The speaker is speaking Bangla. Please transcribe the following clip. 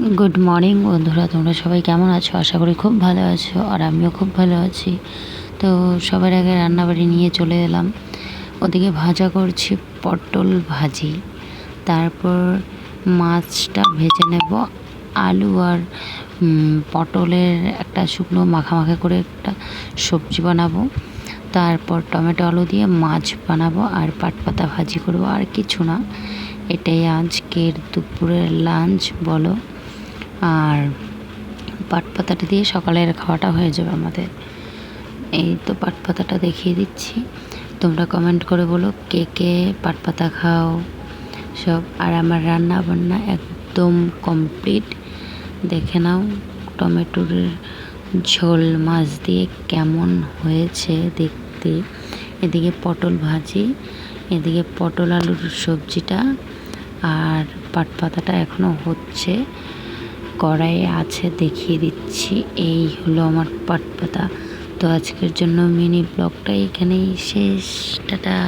গুড মর্নিং বন্ধুরা, তোমরা সবাই কেমন আছো? আশা করি খুব ভালো আছো, আর আমিও খুব ভালো আছি। তো সবার আগে রান্নাবাড়ি নিয়ে চলে এলাম। ওদিকে ভাজা করছি পটল ভাজি। তারপর মাছটা ভেজে নেব আলু আর পটলের একটা শুকনো মাখা মাখা করে একটা সবজি বানাবো। তারপর টমেটো আলু দিয়ে মাছ বানাবো আর পাট পাতা ভাজি করব, আর কিছু না। এটাই আজকের দুপুরের লাঞ্চ, বলো। আর পাট পাতাটা দিয়ে সকালের খাওয়াটা হয়ে যাবে আমাদের। এই তো পাট পাতাটা দেখিয়ে দিচ্ছি। তোমরা কমেন্ট করে বলো, কে কে পাট পাতা খাও? সব, আর আমার রান্না বান্না একদম কমপ্লিট দেখে নাও, টমেটোর ঝোল মাছ দিয়ে কেমন হয়েছে দেখতে। এদিকে পটল ভাজি, এদিকে পটল আলুর সবজিটা, আর পাট পাতাটা এখনও হচ্ছে। কড়াইয়ে আছে, দেখিয়ে দিচ্ছি। এই হলো আমার পাট পাতা। তো আজকের জন্য মিনি ব্লগটা এখানেই শেষ। টাটা।